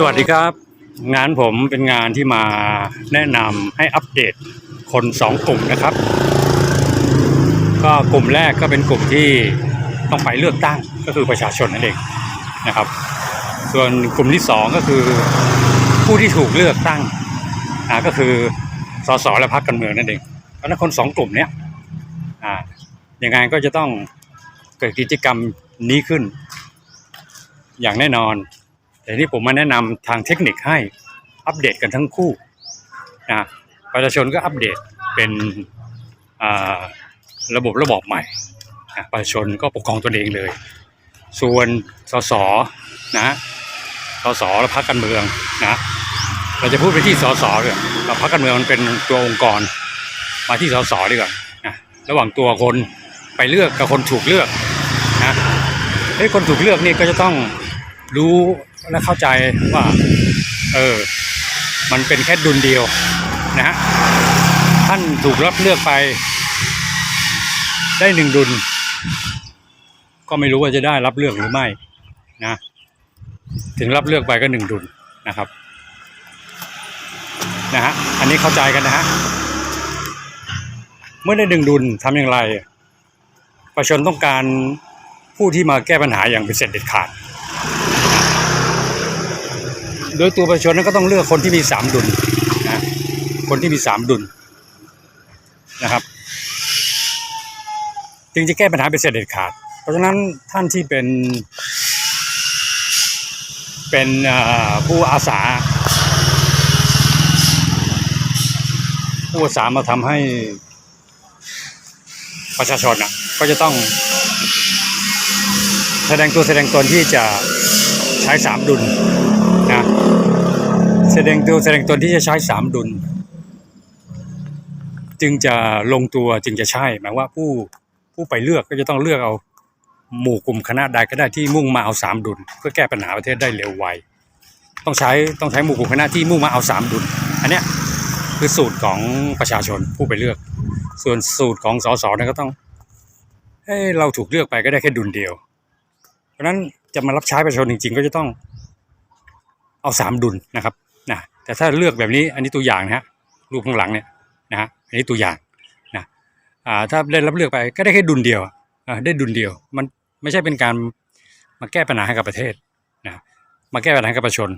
สวัสดีครับ งานผมเป็นงานที่มาแนะนำให้อัปเดตคนสองกลุ่มนะครับ ก็กลุ่มแรกก็เป็นกลุ่มที่ต้องไปเลือกตั้งก็คือประชาชนนั่นเองนะครับ ส่วนกลุ่มที่สองก็คือผู้ที่ถูกเลือกตั้งก็คือสสและพรรคการเมืองนั่นเองเพราะนั้นคนสองกลุ่มเนี้ยอ่ายังไงก็จะต้องเกิดกิจกรรมนี้ขึ้น อย่างแน่นอน แต่นี่ผมมาแนะนำทางเทคนิคให้อัปเดตกันทั้งคู่นะประชาชนก็อัปเดตเป็นระบบระบอบใหม่นะประชาชนก็ปกครองตนเองเลย ส่วนสสนะสสและพรรคการเมืองนะเราจะพูดไปที่สสเลยเราพรรคการเมืองมันเป็นตัวองค์กร มาที่สสดีกว่านะระหว่างตัวคนไปเลือกกับคนถูกเลือกนะเฮ้คนถูกเลือกนี่ก็จะต้องรู้ และเข้าใจว่า เออ มันเป็นแค่ดุลเดียวนะฮะท่านถูกรับเลือกไป ได้หนึ่งดุล ก็ไม่รู้ว่าจะได้รับเลือกหรือไม่นะ ถึงรับเลือกไปก็หนึ่งดุลนะครับนะฮะอันนี้เข้าใจกันนะฮะเมื่อได้หนึ่งดุลทำอย่างไร ประชาชนต้องการผู้ที่มาแก้ปัญหาอย่างเป็นเสร็จเด็ดขาด โดยตัวประชาชนนั้นก็ต้องเลือกคนที่มีสามดุลนะคนที่มีสามดุลนะครับ จึงจะแก้ปัญหาเป็นเสร็จขาด เพราะฉะนั้นท่านที่เป็น เป็นผู้อาสา ผู้อาสามาทำให้ประชาชนอะก็จะต้องแสดงตัวแสดงตนที่จะใช้สามดุล สดงตัวแสดงตนที่จะใช้สามดุล จึงจะลงตัวจึงจะใช่หมายว่าผู้ผู้ไปเลือกก็จะต้องเลือกเอาหมู่กลุ่มคณะใดก็ได้ที่มุ่งมาเอาสามดุล เพื่อแก้ปัญหาประเทศได้เร็วไวต้องใช้ต้องใช้หมู่กลุ่มคณะที่มุ่งมาเอาสามดุล อันเนี้ยคือสูตรของประชาชนผู้ไปเลือก ส่วนสูตรของสสเนี่ยก็ต้องเอ้เราถูกเลือกไปก็ได้แค่ดุลเดียว เพราะฉะนั้นจะมารับใช้ประชาชนจริง ๆ ก็จะต้องเอาสามดุลนะครับ นะแต่ถ้าเลือกแบบนี้อันนี้ตัวอย่างนะฮะรูปข้างหลังเนี่ยนะฮะอันนี้ตัวอย่างนะอ่าถ้าได้รับเลือกไปก็ได้แค่ดุลเดียวอ่าได้ดุลเดียว มันไม่ใช่เป็นการมาแก้ปัญหาให้กับประเทศนะมาแก้ปัญหาให้กับประชาชน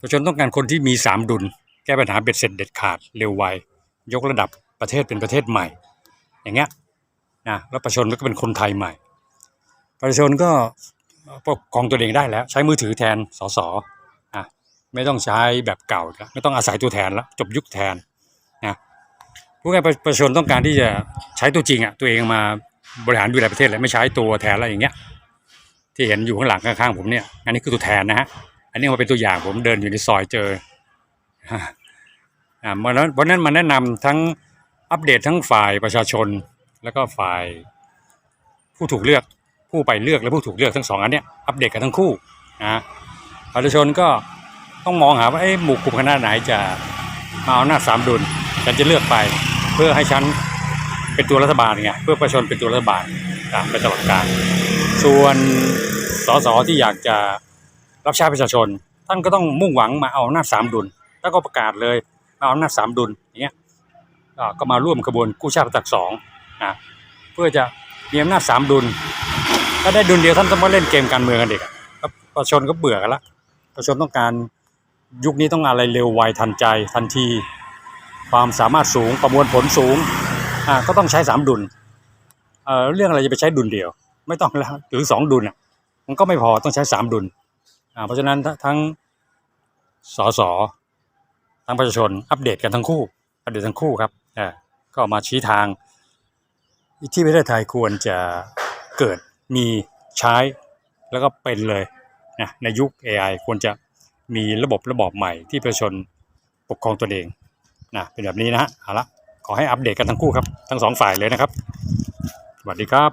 ประชาชนต้องการคนที่มีสามดุล แก้ปัญหาเบ็ดเสร็จเด็ดขาดเร็วไวยกระดับประเทศเป็นประเทศใหม่ อย่างเงี้ยนะแล้วประชาชนก็เป็นคนไทยใหม่ ประชาชนก็ปกครองตัวเองได้แล้ว ใช้มือถือแทนสส ไม่ต้องใช้แบบเก่าแล้วไม่ต้องอาศัยตัวแทนแล้วจบยุคแทนนะผู้งานประประชาชนต้องการที่จะใช้ตัวจริงอะตัวเองมาบริหารดูแลประเทศเลยไม่ใช้ตัวแทนแล้วอย่างเงี้ย ที่เห็นอยู่ข้างหลังข้างๆผมเนี่ย อันนี้คือตัวแทนนะฮะอันนี้มาเป็นตัวอย่างผมเดินอยู่ในซอยเจออ่าเพราะนั้นเพราะนั้นมาแนะนำทั้งอัปเดตทั้งฝ่ายประชาชนแล้วก็ฝ่ายผู้ถูกเลือกผู้ไปเลือกและผู้ถูกเลือกทั้งสองอันเนี้ยอัปเดตกันทั้งคู่นะประชาชนก็ ต้องมองหาว่าไอ้หมู่กลุ่มคณะไหนจะมาเอาหน้าสามดุลฉันจะเลือกไป เพื่อให้ฉันเป็นตัวรัฐบาลไงเพื่อประชาชนเป็นตัวรัฐบาลไปตลอดกาลส่วนสสที่อยากจะรับใช้ประชาชน ท่านก็ต้องมุ่งหวังมาเอาหน้าสามดุล แล้วก็ประกาศเลยมาเอาหน้าสามดุลอย่างเงี้ยก็มาร่วมกระบวนกู้ชาติประจักษ์สองนะเพื่อจะมีอำนาจสามดุล ถ้าได้ดุลเดียวท่านต้องมาเล่นเกมการเมืองกันเด็กประชาชนก็เบื่อกันละประชาชนต้องการ ยุคนี้ต้องอะไรเร็วไวทันใจทันที ความสามารถสูงประมวลผลสูงอ่าก็ต้องใช้สามดุลเอ่อเรื่องอะไรจะไปใช้ดุลเดียว ไม่ต้องแล้วหรือสองดุลอะมันก็ไม่พอต้องใช้สามดุลอ่าเพราะฉะนั้นทั้งสสทั้งประชาชนอัปเดตกันทั้งคู่อัปเดตทั้งคู่ครับอ่าก็มาชี้ทางที่ประเทศไทยควรจะเกิดมีใช้แล้วก็เป็นเลยนะในยุค AI ควรจะ มีระบบระบอบใหม่ที่ประชาชนปกครองตนเองนะเป็นแบบนี้นะฮะเอาละขอให้อัปเดตกันทั้งคู่ครับ ทั้งสองฝ่ายเลยนะครับ สวัสดีครับ